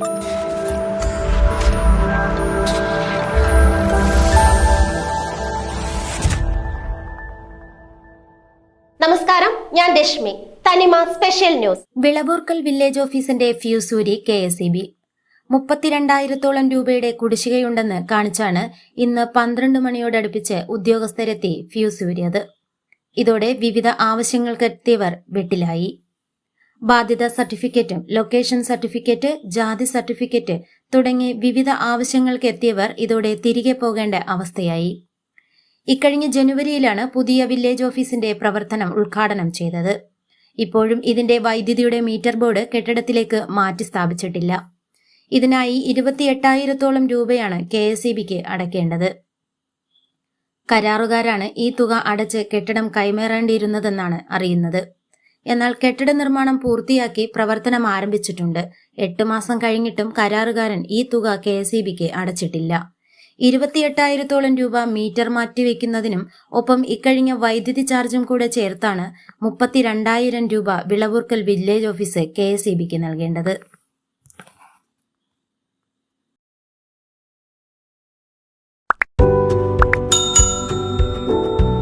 നമസ്കാരം ഞാൻ രശ്മി. തനിമ സ്പെഷ്യൽ ന്യൂസ്. വിളവൂർക്കൽ വില്ലേജ് ഓഫീസിന്റെ ഫ്യൂസൂരി കെ എസ് ഇ ബി. മുപ്പത്തിരണ്ടായിരത്തോളം രൂപയുടെ കുടിശ്ശികയുണ്ടെന്ന് കാണിച്ചാണ് ഇന്ന് പന്ത്രണ്ട് മണിയോടടുപ്പിച്ച് ഉദ്യോഗസ്ഥരെത്തി ഫ്യൂസൂരിയത് ഇതോടെ വിവിധ ആവശ്യങ്ങൾക്കെത്തിയവർ വെട്ടിലായി. ബാധ്യത സർട്ടിഫിക്കറ്റ് ലൊക്കേഷൻ സർട്ടിഫിക്കറ്റ് ജാതി സർട്ടിഫിക്കറ്റ് തുടങ്ങി വിവിധ ആവശ്യങ്ങൾക്ക് എത്തിയവർ ഇതോടെ തിരികെ പോകേണ്ട അവസ്ഥയായി. ഇക്കഴിഞ്ഞ ജനുവരിയിലാണ് പുതിയ വില്ലേജ് ഓഫീസിന്റെ പ്രവർത്തനം ഉദ്ഘാടനം ചെയ്തത്. ഇപ്പോഴും ഇതിന്റെ വൈദ്യുതിയുടെ മീറ്റർ ബോർഡ് കെട്ടിടത്തിലേക്ക് മാറ്റി സ്ഥാപിച്ചിട്ടില്ല. ഇതിനായി ഇരുപത്തിയെട്ടായിരത്തോളം രൂപയാണ് കെ എസ് ഇ ബിക്ക് കരാറുകാരാണ് ഈ തുക അടച്ച് കെട്ടിടം കൈമാറേണ്ടിയിരുന്നതെന്നാണ് അറിയുന്നത്. എന്നാൽ കെട്ടിട നിർമ്മാണം പൂർത്തിയാക്കി പ്രവർത്തനം ആരംഭിച്ചിട്ടുണ്ട്. എട്ട് മാസം കഴിഞ്ഞിട്ടും കരാറുകാരൻ ഈ തുക കെ എസ് അടച്ചിട്ടില്ല. ഇരുപത്തിയെട്ടായിരത്തോളം രൂപ മീറ്റർ മാറ്റിവെക്കുന്നതിനും ഒപ്പം ഇക്കഴിഞ്ഞ വൈദ്യുതി ചാർജും കൂടെ ചേർത്താണ് മുപ്പത്തിരണ്ടായിരം രൂപ വിളവൂർക്കൽ വില്ലേജ് ഓഫീസ് കെ നൽകേണ്ടത്.